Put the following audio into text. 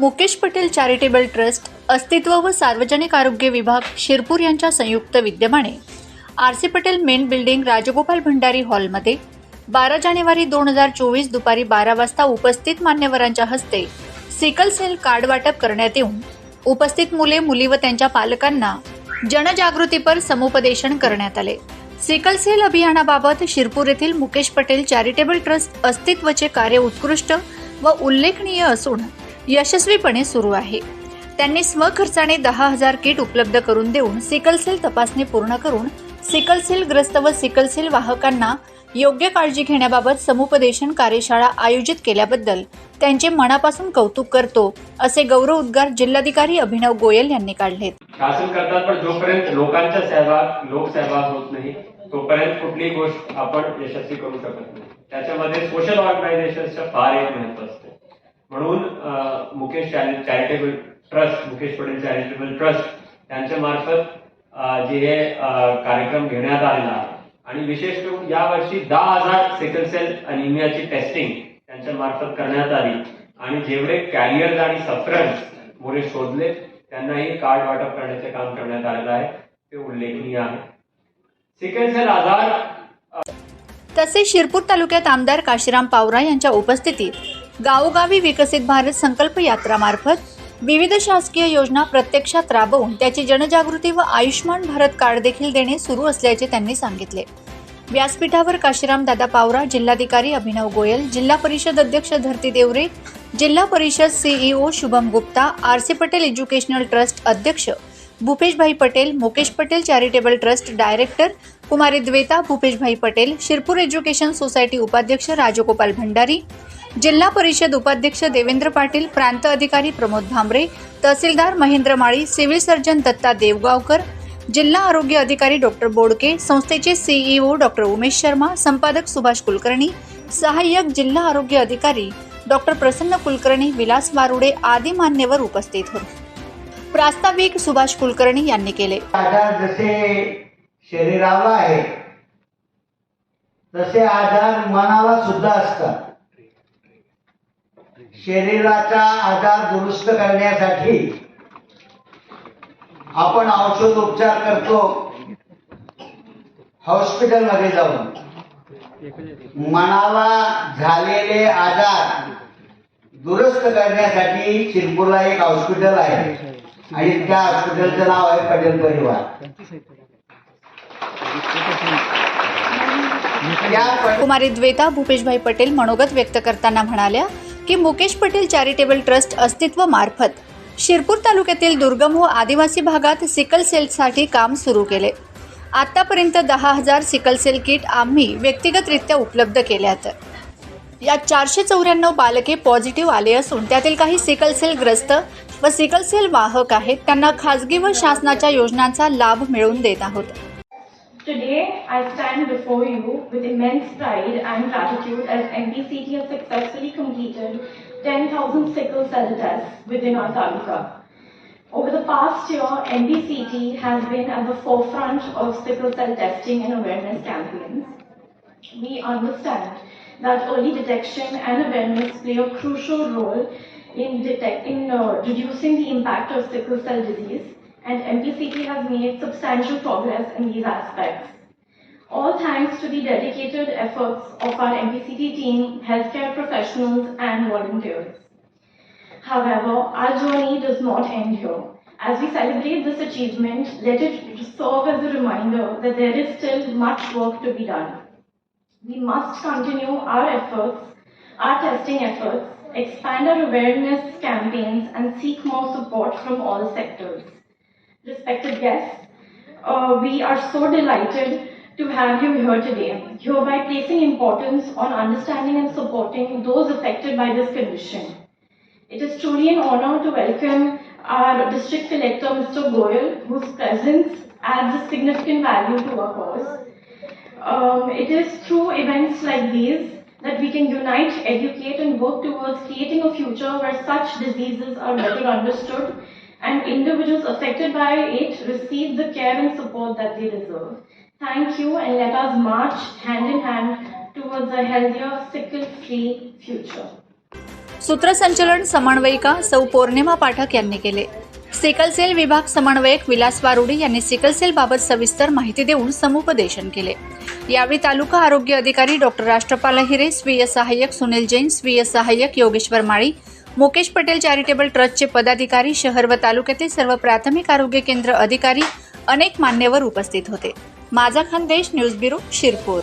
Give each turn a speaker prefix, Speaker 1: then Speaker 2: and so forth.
Speaker 1: Mukesh Patel charitable trust अस्तित्व व सार्वजनिक आरोग्य विभाग शिरपूर यांच्या संयुक्त विद्यमाने. R C Patel main building Rajgopal Bhandari हॉलमध्ये बारा जानेवारी दोन हजार चोवीस दुपारी बारा वाजता उपस्थित मान्यवरांच्या हस्ते सिकल सेल कार्ड वाटप करण्यात येऊन उपस्थित मुले मुली व त्यांच्या पालकांना जनजागृतीपर समुपदेशन करण्यात आले. सिकल सेल अभियानाबाबत शिरपूर येथील मुकेश पटेल चॅरिटेबल ट्रस्ट अस्तित्वचे कार्य उत्कृष्ट व उल्लेखनीय असून यशस्वीपणे सुरू आहे. त्यांनी स्वखर्चाने दहा हजार किट उपलब्ध करून देऊन सिकलसेल तपासणी पूर्ण करून सिकलसेल ग्रस्त व सिकलसेल वाहकांना योग्य काळजी घेण्याबाबत समुपदेशन कार्यशाळा आयोजित केल्याबद्दल त्यांचे मनापासून कौतुक करतो असे गौरव उद्गार जिल्हाधिकारी अभिनव गोयल यांनी काढलेत.
Speaker 2: शासन करतात पण जोपर्यंत लोकांचा सहभाग लोकसहभाग होत नाही तोपर्यंत कुठलीही गोष्ट आपण यशस्वी करू शकत नाही. त्याच्यामध्ये सोशल ऑर्गनायझेशनचं फार एक महत्त्व असते. म्हणून Mukesh charitable trust Mukesh Patel charitable trust यांच्या मार्फत जे हे कार्यक्रम घेण्यात आलेला आहे. आणि विशेष करून यावर्षी दहा हजार सेकल सेल अनिमियाची टेस्टिंग त्यांच्या मार्फत करण्यात आली. आणि जेवढे कॅरियर्स आणि सफरन्स मुले शोधले त्यांनाही कार्ड वाटप करण्याचे काम करण्यात आलेलं आहे. ते उल्लेखनीय आहे. सिकल सेल आधार
Speaker 1: तसेच शिरपूर तालुक्यात आमदार काशीराम पावरा यांच्या उपस्थितीत गावोगावी विकसित भारत संकल्प यात्रामार्फत विविध शासकीय योजना प्रत्यक्षात राबवून त्याची जनजागृती व आयुष्यमान भारत कार्ड देखील देणे सुरू असल्याचे त्यांनी सांगितले. व्यासपीठावर काशीराम दादा पावरा जिल्हाधिकारी अभिनव गोयल जिल्हा परिषद अध्यक्ष Dharti Deore zilla parishad CEO Shubham Gupta R C Patel educational trust अध्यक्ष Bhupeshbhai Patel Mukesh Patel charitable trust director कुमारी द्वेता भूपेशभाई पटेल शिरपूर एज्युकेशन सोसायटी उपाध्यक्ष राजगोपाल भंडारी जिल्हा परिषद उपाध्यक्ष देवेंद्र पाटील प्रांत अधिकारी प्रमोद भांबरे तहसीलदार महेंद्र माळी सिव्हिल सर्जन दत्ता देवगावकर जिल्हा आरोग्य अधिकारी डॉक्टर बोडके संस्थेचे सीईओ डॉक्टर उमेश शर्मा संपादक सुभाष कुलकर्णी सहाय्यक जिल्हा आरोग्य अधिकारी डॉक्टर प्रसन्न कुलकर्णी विलास वारुडे आदी मान्यवर उपस्थित होते. प्रास्ताविक सुभाष कुलकर्णी यांनी केले.
Speaker 3: आजार जसे शरीराला आहे तसे आजार मनाला सुद्धा असतात. शरीराचा आजार दुरुस्त करण्यासाठी आपण औषध उपचार करतो. हॉस्पिटलमध्ये जाऊन. मनाला झालेले आजार दुरुस्त करण्यासाठी शिरपूरला एक हॉस्पिटल आहे. आणि त्या हॉस्पिटलचं नाव आहे पटेल परिवार.
Speaker 1: कुमारी द्वेता भूपेशभाई पटेल मनोगत व्यक्त करताना म्हणाल्या की मुकेश पटेल चॅरिटेबल ट्रस्ट अस्तित्व मार्फत शिरपूर तालुक्यातील दुर्गम व आदिवासी भागात सिकल सेलसाठी काम सुरू केले. आतापर्यंत दहा हजार सिकल सेल किट आम्ही व्यक्तिगतरित्या उपलब्ध केल्यात. यात चारशे चौऱ्याण्णव बालके पॉझिटिव्ह आले असून त्यातील काही सिकल सेल ग्रस्त व सिकल सेल वाहक आहेत त्यांना खाजगी व शासनाच्या योजनांचा लाभ मिळवून देत आहोत.
Speaker 4: Today, I stand before you with immense pride and gratitude as MPCT has successfully completed 10,000 sickle cell tests within our taluka. Over the past year, MPCT has been at the forefront of sickle cell testing and awareness campaigns. We understand that early detection and awareness play a crucial role in detecting, uh, reducing the impact of sickle cell disease, and MPCT has made substantial progress in these aspects. All thanks to the dedicated efforts of our MPCT team, healthcare professionals, and volunteers. However, our journey does not end here. As we celebrate this achievement, let it serve as a reminder that there is still much work to be done. We must continue our efforts, our testing efforts, expand our awareness campaigns, and seek more support from all sectors. Respected guests, uh, we are so delighted to have you here today, hereby placing importance on understanding and supporting those affected by this condition. It is truly an honor to welcome our District Collector, Mr. Goyal, whose presence adds a significant value to our cause. Um, it is through events like these that we can unite, educate, and work towards creating a future where such diseases are better understood and individuals affected by it receive the care and support that they deserve. Thank you, and let us march hand in hand towards a healthier, sickle free future.
Speaker 1: सूत्रसंचलन समन्वयिका सौ पौर्णिमा पाठक यांनी केले sickle sale विभाग समन्वयक विलास वारुडी यांनी sickle sale बाबत सविस्तर माहिती देऊन समुपदेशन केले यावेळी तालुका आरोग्य अधिकारी डॉक्टर राष्ट्रपाल हिरे स्वीय सहाय्यक सुनील जैन स्वीय सहाय्यक योगेश्वर माळी मुकेश पटेल चॅरिटेबल ट्रस्टचे पदाधिकारी शहर व तालुक्यातील सर्व प्राथमिक आरोग्य केंद्र अधिकारी अनेक मान्यवर उपस्थित होते. माझा खानदेश न्यूज ब्युरो शिरपूर.